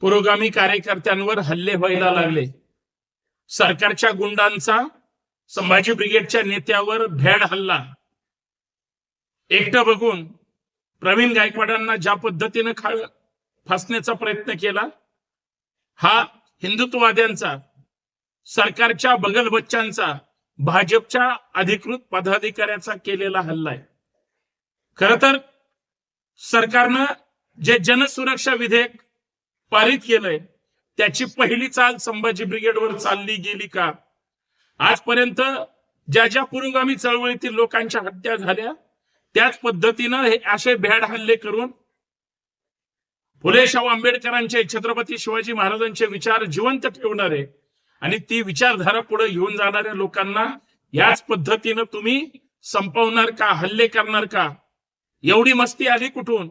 पुरोगामी कार्यकर्त्यांवर हल्ले व्हायला लागले. सरकारच्या गुंडांचा संभाजी ब्रिगेडच्या नेत्यावर भ्याड हल्ला. एकटं बघून प्रवीण गायकवाडांना ज्या पद्धतीनं खा फासण्याचा प्रयत्न केला हा हिंदुत्ववाद्यांचा सरकारच्या बगल बच्चांचा भाजपच्या अधिकृत पदाधिकाऱ्याचा केलेला हल्ला आहे. खर तर सरकारनं जे जनसुरक्षा विधेयक पारित केलंय. त्याची पहिली चाल संभाजी ब्रिगेडवर चालली गेली का? आजपर्यंत ज्या ज्या पुरुगामी चळवळीतील लोकांच्या हत्या झाल्या त्याच पद्धतीनं हे असे भ्याड हल्ले करून फुले शाहू आंबेडकरांचे छत्रपती शिवाजी महाराजांचे विचार जिवंत ठेवणारे आणि ती विचारधारा पुढे घेऊन जाणाऱ्या लोकांना याच पद्धतीनं तुम्ही संपवणार का हल्ले करणार का? एवढी मस्ती आली कुठून?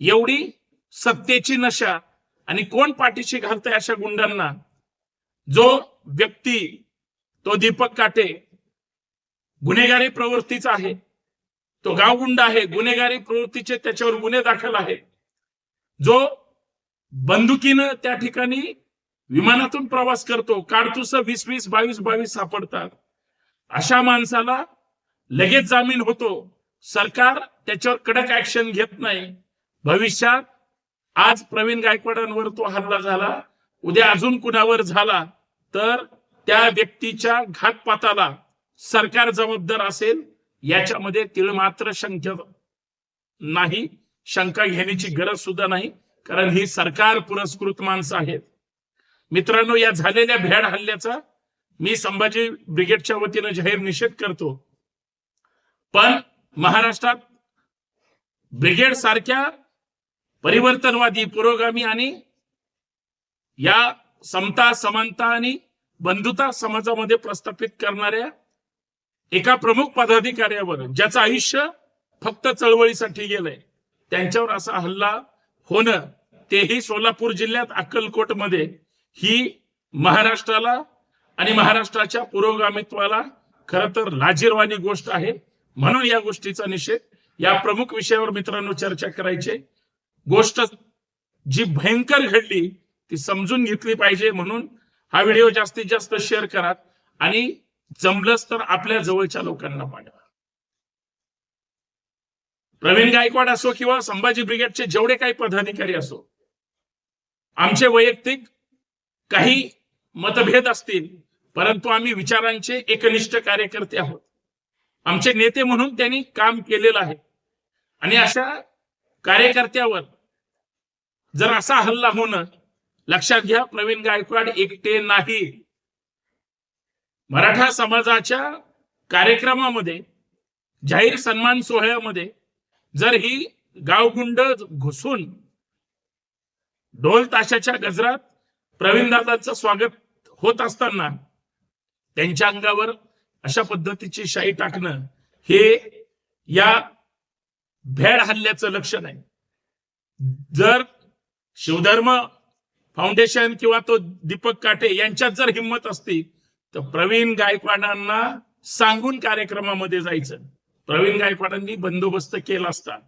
एवढी सत्तेची नशा आणि कोण पाठीशी घालतंय अशा गुंडांना? जो व्यक्ती तो दीपक काटे गुन्हेगारी प्रवृत्तीचा आहे. तो गावगुंड आहे गुन्हेगारी प्रवृत्तीचे त्याच्यावर गुन्हे दाखल आहे जो बंदुकीनं त्या ठिकाणी विमानातून प्रवास करतो काडतूस वीस वीस बावीस बावीस सापडतात. अशा माणसाला लगेच जामीन होतो. सरकार त्याच्यावर कडक ऍक्शन घेत नाही. भविष्यात आज प्रवीण गायकवाडांवर तो हल्ला झाला उद्या अजून कुणावर झाला तर त्या व्यक्तीच्या घातपाताला सरकार जबाबदार असेल याच्यामध्ये तिळ मात्र शंका नाही शंका घेण्याची गरज सुद्धा नाही कारण ही सरकार पुरस्कृत माणसं आहेत. मित्रांनो या झालेल्या भ्याड हल्ल्याचा मी संभाजी ब्रिगेडच्या वतीनं जाहीर निषेध करतो. पण महाराष्ट्रात ब्रिगेड सारख्या परिवर्तनवादी पुरोगामी आणि या समता समानता आणि बंधुता समाजामध्ये प्रस्थापित करणाऱ्या एका प्रमुख पदाधिकाऱ्यावर ज्याचं आयुष्य फक्त चळवळीसाठी गेलंय त्यांच्यावर असा हल्ला होणं तेही सोलापूर जिल्ह्यात अक्कलकोटमध्ये ही महाराष्ट्राला आणि महाराष्ट्राच्या पुरोगामित्वाला खर तर लाजीरवाणी गोष्ट आहे. म्हणून या गोष्टीचा निषेध या प्रमुख विषयावर मित्रांनो चर्चा करायचे. गोष्ट जी भयंकर घडली ती समजून घेतली पाहिजे म्हणून हा व्हिडिओ जास्तीत जास्त शेअर करा आणि जमलंच तर आपल्या जवळच्या लोकांना पाठवा. प्रवीण गायकवाड असो किंवा संभाजी ब्रिगेडचे जेवढे काही पदाधिकारी असो आमचे वैयक्तिक काही मतभेद असतील परंतु आम्ही विचारांचे एकनिष्ठ कार्यकर्ते आहोत. आमचे नेते म्हणून त्यांनी काम केलेलं आहे. आणि अशा कार्यकर्त्यावर जर असा हल्ला होणं लक्षात घ्या प्रवीण गायकवाड एकटे नाही. मराठा समाजाच्या कार्यक्रमामध्ये जाहीर सन्मान सोहळ्यामध्ये जर ही गावगुंड घुसून ढोल ताशाच्या गजरात प्रवीण दादांचं स्वागत होत असताना त्यांच्या अंगावर अशा पद्धतीची शाई टाकणं हे या भेड हल्ल्याचं लक्षण आहे. जर शिवधर्म फाउंडेशन किंवा तो दीपक काटे यांच्यात जर हिंमत असती तर प्रवीण गायकवाडांना सांगून कार्यक्रमामध्ये जायचं. प्रवीण गायकवाडांनी बंदोबस्त केला असता.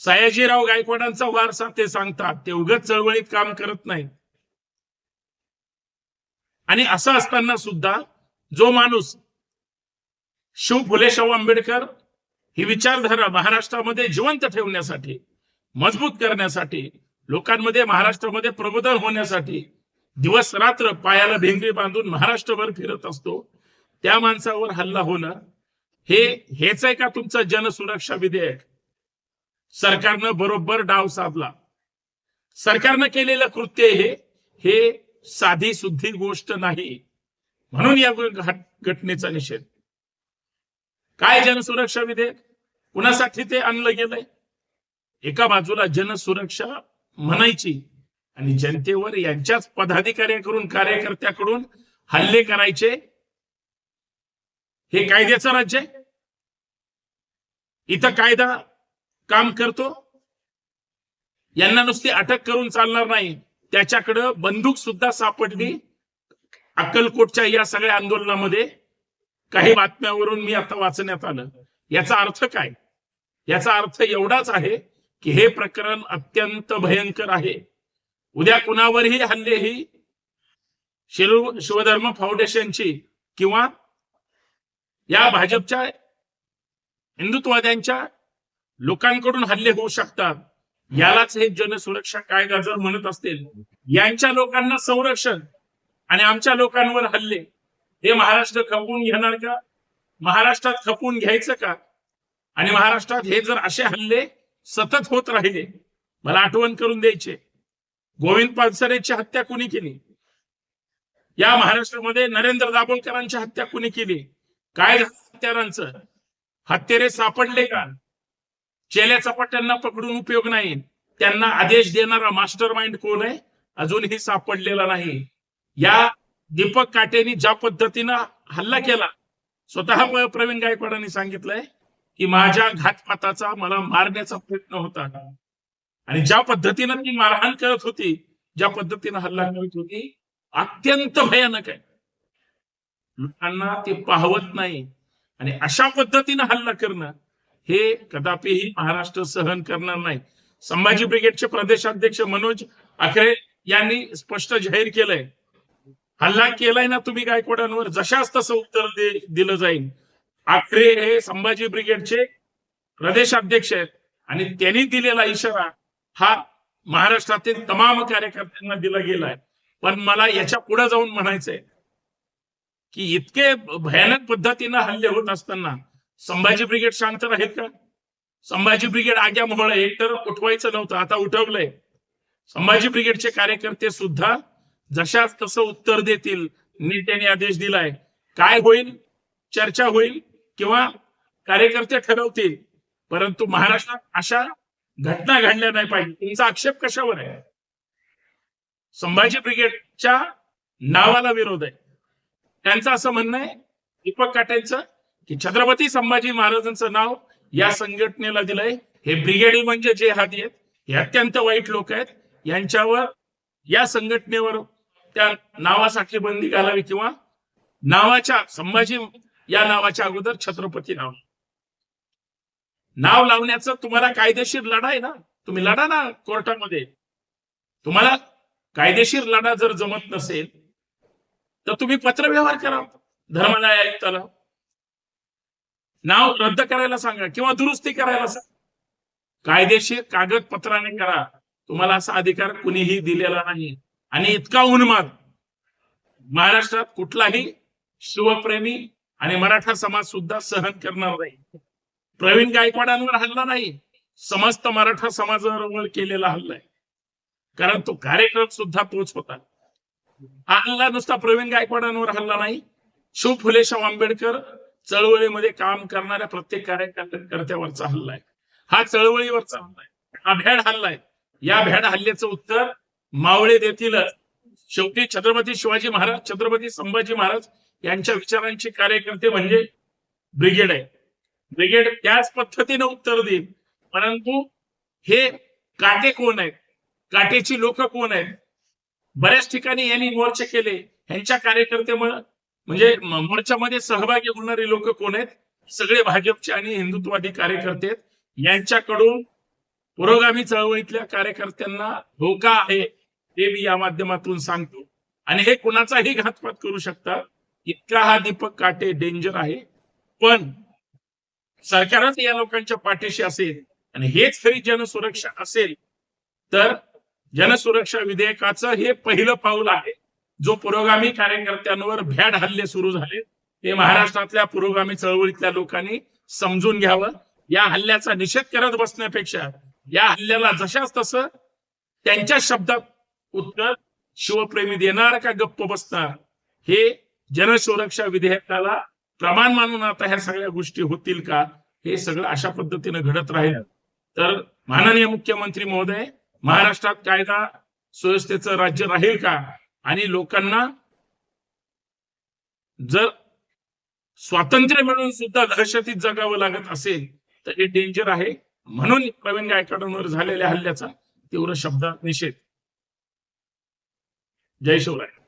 सयाजीराव गायकवाडांचा वारसा ते सांगतात ते उगत चळवळीत काम करत नाही आणि असं असताना सुद्धा जो माणूस शिव फुले शाहू आंबेडकर ही विचारधारा महाराष्ट्रामध्ये जिवंत ठेवण्यासाठी मजबूत करण्यासाठी लोकांमध्ये महाराष्ट्रामध्ये प्रबोधन होण्यासाठी दिवस रात्र पायाला भेंगरी बांधून महाराष्ट्रभर फिरत असतो. त्या माणसावर हल्ला होणं हे हेच आहे का तुमचं जनसुरक्षा विधेयक? सरकारनं बरोबर डाव साधला. सरकारनं केलेलं कृत्य हे हे साधी सुद्धी गोष्ट नाही. म्हणून या घट- घटनेचा निषेध. काय जनसुरक्षा विधेयक? कुणासाठी ते आणलं गेलंय? एका बाजूला जनसुरक्षा म्हणायची आणि जनतेवर यांच्याच पदाधिकाऱ्याकडून कार्यकर्त्याकडून हल्ले करायचे? हे कायद्याचं राज्य आहे? इथं कायदा काम करतो? यांना नुसती अटक करून चालणार नाही. त्याच्याकडं बंदूक सुद्धा सापडली. अक्कलकोटच्या या सगळ्या आंदोलनामध्ये काही बातम्यावरून मी आता वाचण्यात आलं. याचा अर्थ काय? याचा अर्थ एवढाच आहे की हे प्रकरण अत्यंत भयंकर आहे. उद्या कुणावरही हल्ले ही शिरू शिवधर्म फाउंडेशनची किंवा या भाजपच्या हिंदुत्ववाद्यांच्या लोकांकडून हल्ले होऊ शकतात. यालाच हे जनसुरक्षा कायदा जर म्हणत असतील यांच्या लोकांना संरक्षण आणि आमच्या लोकांवर हल्ले हे महाराष्ट्र खपवून घेणार का? महाराष्ट्रात खपवून घ्यायचं का? आणि महाराष्ट्रात हे जर असे हल्ले सतत होत राहिले मला आठवण करून द्यायचे गोविंद पानसरेची हत्या कुणी केली? या महाराष्ट्रामध्ये नरेंद्र दाभोळकरांची हत्या कुणी केली? काय हत्यारांचं? हत्यारे सापडले का? चेल्या चपाट्यांना पकडून उपयोग नाही. त्यांना आदेश देणारा मास्टर माइंड कोण आहे? अजूनही सापडलेला नाही. या दीपक काटेनी ज्या पद्धतीनं हल्ला केला स्वतः प्रवीण गायकवाडांनी सांगितलंय की माझ्या घातपाताचा मला मारण्याचा प्रयत्न होता आणि ज्या पद्धतीनं ती मारहाण करत होती ज्या पद्धतीनं हल्ला करत होती अत्यंत भयानक आहे. लोकांना ते पाहवत नाही. आणि अशा पद्धतीनं हल्ला करणं हे कदापिही महाराष्ट्र सहन करणार नाही. संभाजी ब्रिगेडचे प्रदेशाध्यक्ष मनोज आखरे यांनी स्पष्ट जाहीर केलंय. हल्ला केलाय ना तुम्ही गायकवाडांवर जशाच तसं उत्तर दे- दिलं जाईल. आकरे हे संभाजी ब्रिगेडचे प्रदेशाध्यक्ष आहेत. आणि त्यांनी दिलेला इशारा हा महाराष्ट्रातील तमाम कार्यकर्त्यांना दिला गेलाय पण मला याच्यापुढे जाऊन म्हणायचंय की इतके भयानक पद्धतीनं हल्ले होत असताना संभाजी ब्रिगेड शांत आहेत का? संभाजी ब्रिगेड आग्या मोहळ एकतर उठवायचं नव्हतं आता उठवलंय. संभाजी ब्रिगेडचे कार्यकर्ते सुद्धा जशाच तसं उत्तर देतील नेत्याने आदेश दिलाय. काय होईल? चर्चा होईल. किंवा कार्यकर्ते ठरवतील परंतु महाराष्ट्रात अशा घटना घडल्या नाही पाहिजे. तुमचा आक्षेप कशावर आहे? संभाजी ब्रिगेडच्या नावाला विरोध आहे. त्यांचं असं म्हणणं आहे दीपक काटेंचं की छत्रपती संभाजी महाराजांचं नाव या संघटनेला दिलंय. हे ब्रिगेड म्हणजे जे हाती आहेत हे अत्यंत वाईट लोक आहेत. यांच्यावर या संघटनेवर त्या नावासाठी बंदी घालावी किंवा नावाच्या संभाजी या नावाच्या अगोदर छत्रपती नाव. नाव लावण्याचं तुम्हाला कायदेशीर लढा आहे ना? तुम्ही लढा ना कोर्टामध्ये. तुम्हाला कायदेशीर लढा जर जमत नसेल तर तुम्ही पत्रव्यवहार करा. धर्मदाय आयुक्ताला. नाव रद्द करायला सांगा किंवा दुरुस्ती करायला सांगा. कायदेशीर कागदपत्राने करा. तुम्हाला असा अधिकार कुणीही दिलेला नाही. आणि इतका उन्माद. महाराष्ट्रात कुठलाही शिवप्रेमी आणि मराठा समाज सुद्धा सहन करणार नाही. प्रवीण गायकवाडांवर हल्ला नाही समस्त मराठा समाजावर केलेला हल्ला आहे. कारण तो कार्यक्रम सुद्धा तोच होता. हा हल्ला नुसता प्रवीण गायकवाडांवर हल्ला नाही. शिव फुले शाहू आंबेडकर चळवळीमध्ये काम करणाऱ्या प्रत्येक कार्यकर्त्यावरचा हल्ला आहे. हा चळवळीवरचा हल्ला आहे. हा भ्याड हल्ला आहे. या भ्याड हल्ल्याचं उत्तर मावळे देतीलच. शेवटी छत्रपती शिवाजी महाराज छत्रपती संभाजी महाराज यांच्या विचारांचे कार्यकर्ते म्हणजे ब्रिगेड आहे. ब्रिगेड त्याच पद्धतीने उत्तर देईल. परंतु हे काटे कोण आहेत? काटेची लोक कोण आहेत? बऱ्याच ठिकाणी यांनी मोर्चे केले. यांच्या कार्यकर्ते म्हणजे मोर्चामध्ये सहभागी होणारे लोक कोण आहेत? सगळे भाजपचे आणि हिंदुत्ववादी कार्यकर्ते आहेत. यांच्याकडून पुरोगामी चळवळीतल्या कार्यकर्त्यांना धोका आहे ते मी या माध्यमातून सांगतो. आणि हे कुणाचाही घातपात करू शकतात इतका हा दीपक काटे डेंजर आहे. पण सरकारच या लोकांच्या पाठीशी असेल आणि हेच खरी जनसुरक्षा असेल तर जनसुरक्षा विधेयकाचं हे पहिलं पाऊल आहे. जो पुरोगामी कार्यकर्त्यांवर भ्याड हल्ले सुरू झाले ते महाराष्ट्रातल्या पुरोगामी चळवळीतल्या लोकांनी समजून घ्यावं. या हल्ल्याचा निषेध करत बसण्यापेक्षा या हल्ल्याला जशाच तसं त्यांच्या शब्दात उत्तर शिवप्रेमी देणार का गप्प बसणार हे जनसुरक्षा विधेयकाला प्रमाण मानून आता ह्या सगळ्या गोष्टी होतील का? हे सगळं अशा पद्धतीनं घडत राहील. तर माननीय मुख्यमंत्री महोदय महाराष्ट्रात कायदा सुव्यवस्थेचं राज्य राहील का? आणि लोकांना जर स्वातंत्र्य मिळून सुद्धा दहशतीत जगावं लागत असेल तर हे डेंजर आहे. म्हणून प्रवीण गायकवाडांवर झालेल्या हल्ल्याचा तीव्र शब्दात निषेध. जय शिवराय.